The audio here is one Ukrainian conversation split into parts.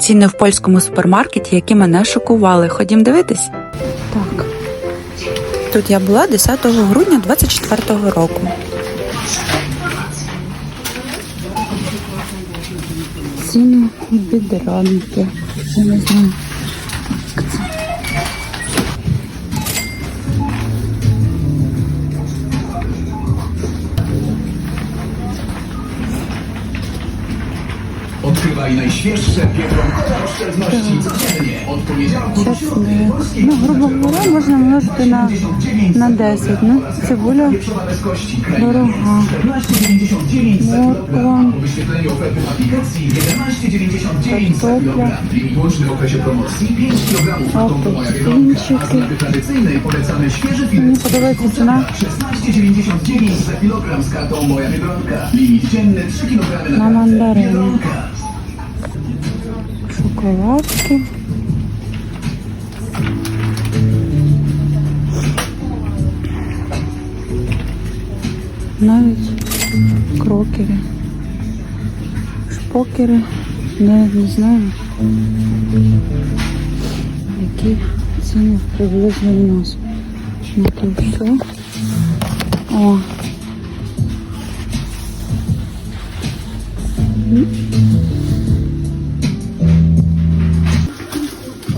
Ціни в польському супермаркеті, які мене шокували. Ходім дивитись. Так. Тут я була 10 грудня 24 року. Ціни бідранки. Я не знаю. Odkrywaj najświeższe biedronkowe oszczędności codziennie. Od poniedziałku do środy. Чесник. Polskie Ну, грубо говоря, можна множити на, на 10. Ну, цибуля Pieprzowa bez kości. Krajina дорога. 14,99 za Морква. kilogram. Po wyświetleniu oferty w aplikacji 11,99 za Kartofla. kilogram. Limit łączny w okresie promocji 5 kg. Kartonka moja biedronka. A Apelsinczyki. z napy tradycyjnej polecamy świeży Мені filet. подобається ціна 16,99 za kilogram z kartą Moja Biedronka. Limit dzienny 3 kg На na Шоколадки. Навіть крокери. Шпокери. Не, не знаю. Які ціни приблизно в нас. На то все. О.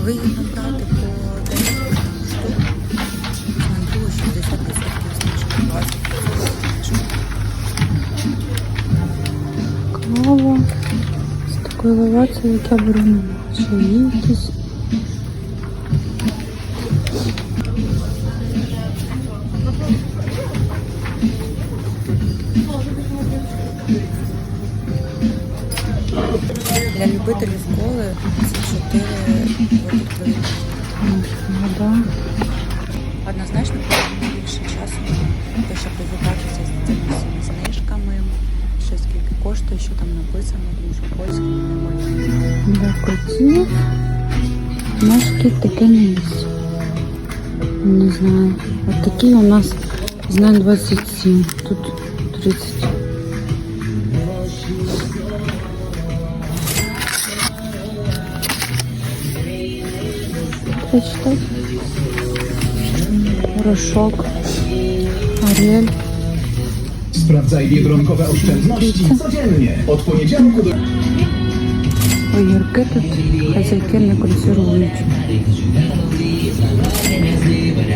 Вигідно брати по 10 штук. Нам було 60% знижки, 20%. Кава. З такою лавацею, яка беру на якісь. Для любителів коли це 4 Вода. Однозначно потрібно більше часу, щоб розібратися з цими всіма знижками, що скільки коштує, що там написано, тому що польською немає. Для котів ножки таке не. Не знаю. От такі у нас знаю 27, тут 30. Прочитать. Порошок. Ариэль. Sprawdzaj biedronkowe oszczędności codziennie. Od poniedziałku do... Огірки тут хазяйки не консервують.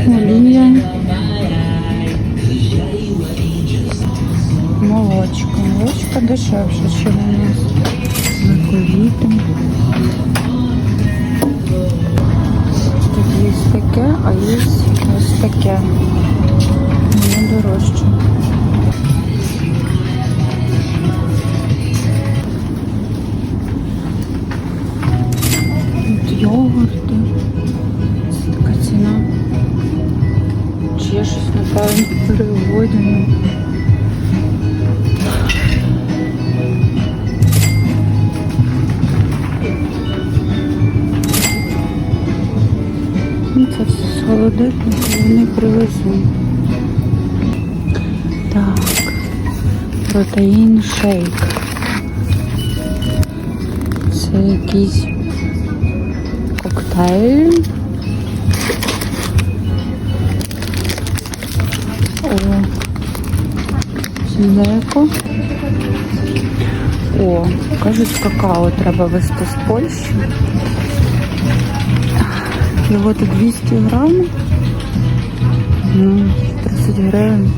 Олія. Молочко. Молочко дешевше, ніж у нас. Заковіти. Є ось таке. Не дорожче. Тут йогурти. Це така ціна. Чи я щось напевно переводимо. Холодильника вони привезуть. Так. Протеїн шейк. Це якийсь коктейль. О, млеко. О, кажуть, какао треба везти з Польщі. Його тут 200 грамів. Ну, 30 гривень.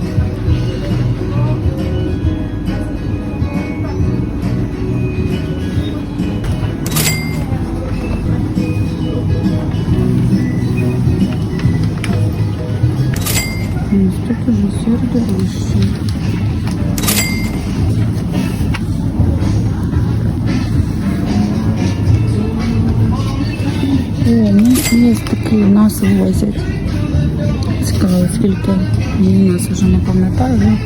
Ну, Тут уже сыр дорожчий. О, ну такі у нас возять. Цікаво, скільки ну, у нас вже не пам'ятаю. Ну,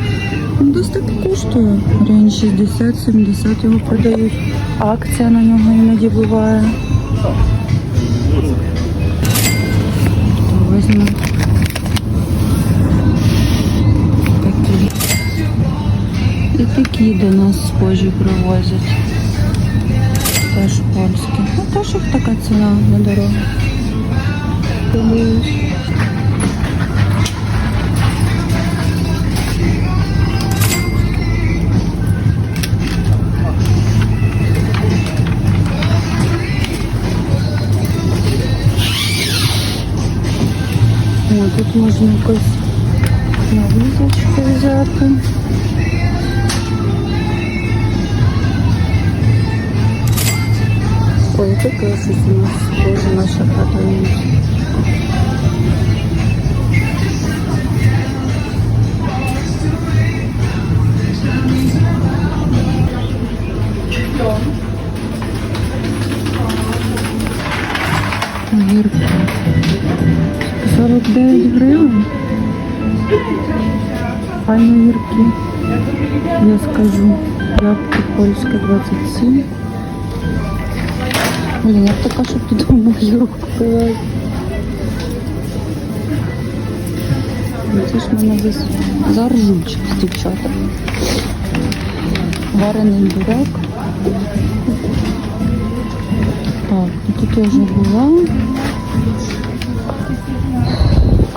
ну, десь коштує. Гривень 60-70 його продають. Акція на нього іноді буває. Хто візьме? Такі. І такі до нас схожі привозять. Теж польські. теж їх така ціна на дорогу. Подивись. О, тут можна якось навізочку взяти. Ой, таке щось у нас схоже наша хата. Файні огірки. Я скажу. Ябки польська 27. Блін, я б така, щоб додому огірок купила. Ну, Це ж мене десь заржуть з дівчатами. Варений буряк. Так, ну тут я вже була.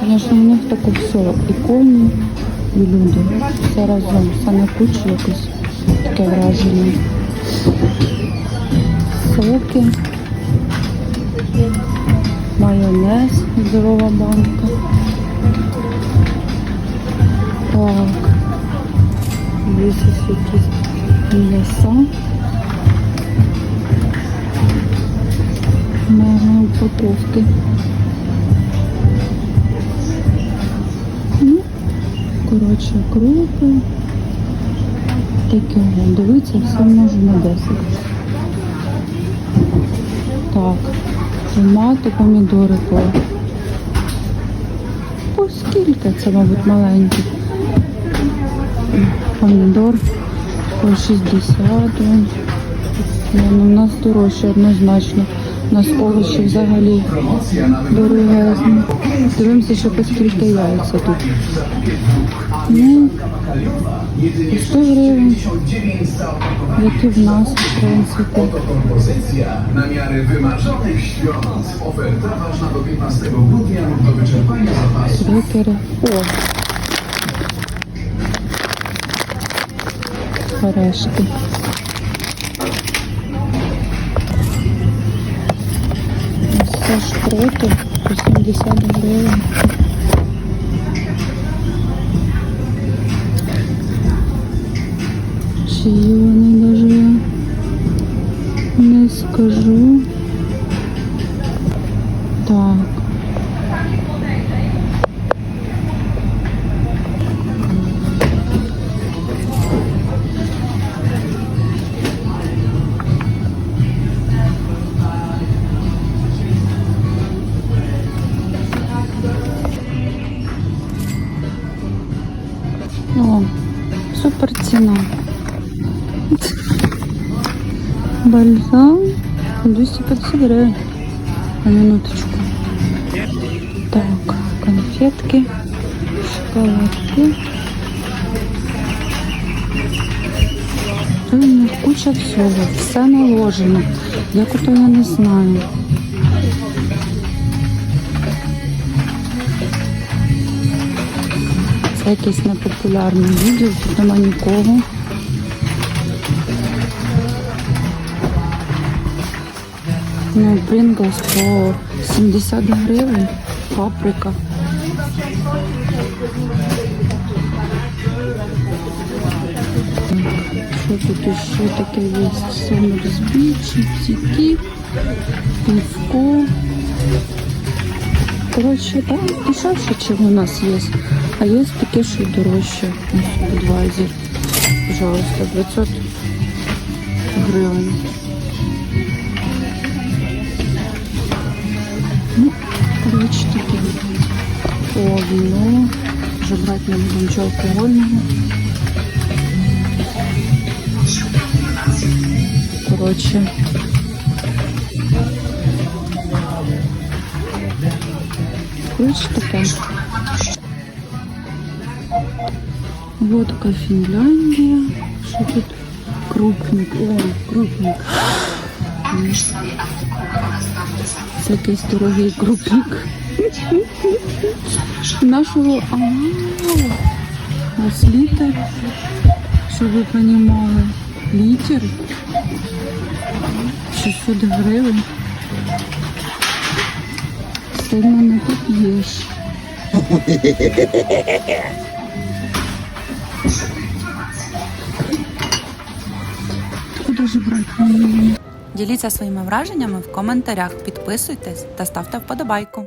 Звісно, у них таке все, і коні, і люди. Все разом, на кучі якось таке враження. Соки, майонез, здорова банка. Так. Ось якісь м'яса. Мега упаковки. Коротше, крупи. Таке, дивіться, все можу на 10. Так, томати, помідори по. По скільки це, мабуть, маленькі. Помідор по 60. ну, у нас дорожче однозначно. У нас овочі взагалі дорогезні. Дивимося, що по скільки яйця тут. Ну, jedynie 100 гривень, 69 za opakowanie. які в нас, в принципі. Oto kompozycja na miarę wymarzonych świąt. Oferta ważna do 15 grudnia lub do wyczerpania zapasu. Крекери. О! Орешки. Ось Це шпроти по 70 гривень. Чи є вони даже я не скажу. Ціна. Бальзам 250 гривень. На минуточку. Так, конфетки, шоколадки. У них куча всього, все наложено. Як ото я не знаю. Якесь непопулярне відео, тут нема нікого. Ну, Pringles по 70 гривень, паприка. Що тут ще таке є? Сомерсбі, чіпсики, півко. Коротше, там дешевше, чим у нас є. А є таке, що дорожче. Ось Будвайзер. Пожалуйста, 500 гривень. Ну, коротше, таке. О, вино. Вже брати не будемо нічого алкогольного. Коротше. Коротше, таке. Водка Фінляндія. Що тут? Крупник. О, крупник. Це якийсь дорогий крупник. Нашого ось літер. Щоб ви розуміли. Літер. 600 гривень. Сильно не поп'єш. Куди ж брати? Діліться своїми враженнями в коментарях, підписуйтесь та ставте вподобайку.